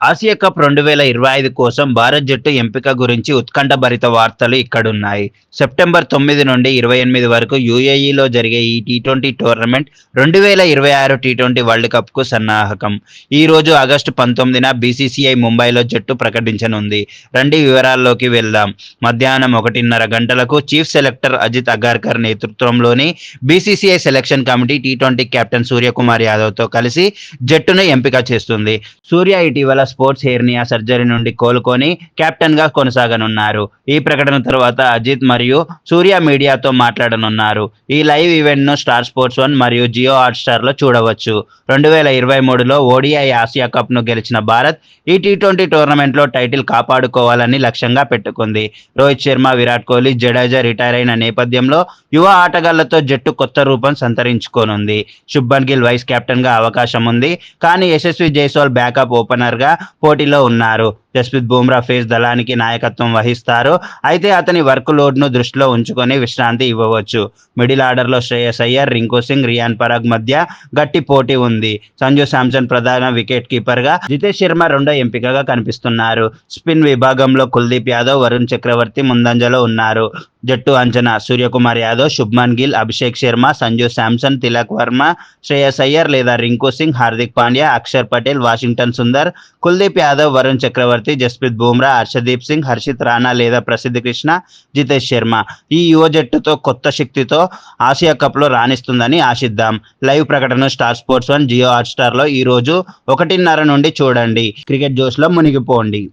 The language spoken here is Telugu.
ఆసియా కప్ రెండు వేల ఇరవై ఐదు కోసం భారత్ జట్టు ఎంపిక గురించి ఉత్కంఠభరిత వార్తలు ఇక్కడున్నాయి. సెప్టెంబర్ తొమ్మిది నుండి ఇరవై ఎనిమిది వరకు యూఏఈలో జరిగే ఈ టీ ట్వంటీ టోర్నమెంట్ రెండు వేల ఇరవై ఆరు టీ ట్వంటీ వరల్డ్ కప్కు సన్నాహకం. ఈ రోజు ఆగస్టు పంతొమ్మిదిన బీసీసీఐ ముంబైలో జట్టు ప్రకటించనుంది. రండి వివరాల్లోకి వెళ్దాం. మధ్యాహ్నం ఒకటిన్నర గంటలకు చీఫ్ సెలెక్టర్ అజిత్ అగార్కర్ నేతృత్వంలోని BCCI selection committee T twenty captain Suryakumar యాదవ్తో కలిసి జట్టును ఎంపిక చేస్తుంది. సూర్య ఇటీవల స్పోర్ట్స్ హెర్నియా సర్జరీ నుండి కోలుకొని కెప్టెన్గా కొనసాగనున్నారు. ఈ ప్రకటన తర్వాత అజిత్ మరియు సూర్య మీడియాతో మాట్లాడనున్నారు. ఈ లైవ్ ఈవెంట్ను స్టార్ స్పోర్ట్స్ వన్ మరియు జియో హాట్ స్టార్లో చూడవచ్చు. రెండు వేల ఇరవై మూడులో ఓడిఐ ఆసియా కప్ను గెలిచిన భారత్ ఈ టీ ట్వంటీ టోర్నమెంట్లో టైటిల్ కాపాడుకోవాలని లక్ష్యంగా పెట్టుకుంది. రోహిత్ శర్మ విరాట్ కోహ్లీ జడేజా రిటైర్ అయిన నేపథ్యంలో యువ ఆటగాళ్ళతో జట్టు కొత్త రూపం సంతరించుకోనుంది. శుభ్మన్ గిల్ వైస్ కెప్టెన్గా అవకాశం ఉంది. కానీ యశస్వి జైస్వాల్ బ్యాకప్ ఓపెనర్గా పోటీలో ఉన్నారు. జస్ప్రీత్ బుమ్రా ఫేస్ దళానికి నాయకత్వం వహిస్తారు. అయితే అతని వర్క్ లోడ్ను దృష్టిలో ఉంచుకొని విశ్రాంతి ఇవ్వవచ్చు. మిడిల్ ఆర్డర్లో శ్రేయస్ అయ్యర్ రింకు సింగ్ రియాన్ పరాగ్ మధ్య గట్టి పోటీ ఉంది. సంజు శాంసన్ ప్రధాన వికెట్ కీపర్గా జితేష్ శర్మ రెండో ఎంపికగా కనిపిస్తున్నారు. స్పిన్ విభాగంలో కుల్దీప్ యాదవ్ వరుణ్ చక్రవర్తి ముందంజలో ఉన్నారు. జట్టు అంచనా సూర్యకుమార్ యాదవ్ శుభ్మన్ గిల్ అభిషేక్ శర్మ సంజు శాంసన్ తిలక్ వర్మ శ్రేయస్ అయ్యర్ లేదా రింకు సింగ్ హార్దిక్ పాండ్యా అక్షర్ పటేల్ వాషింగ్టన్ సుందర్ కుల్దీప్ యాదవ్ వరుణ్ చక్రవర్తి జస్ప్రీత్ బుమ్రా హర్షదీప్ సింగ్ హర్షిత్ రాణా లేదా ప్రసిద్ధ కృష్ణ జితేష్ శర్మ. ఈ యువ జట్టుతో కొత్త శక్తితో ఆసియా కప్లో రాణిస్తుందని ఆశిద్దాం. లైవ్ ప్రకటన స్టార్ స్పోర్ట్స్ వన్ జియో హాట్స్టార్లో స్టార్లో ఈ రోజు ఒకటిన్నర నుండి చూడండి. క్రికెట్ జోష్లో మునిగిపోండి.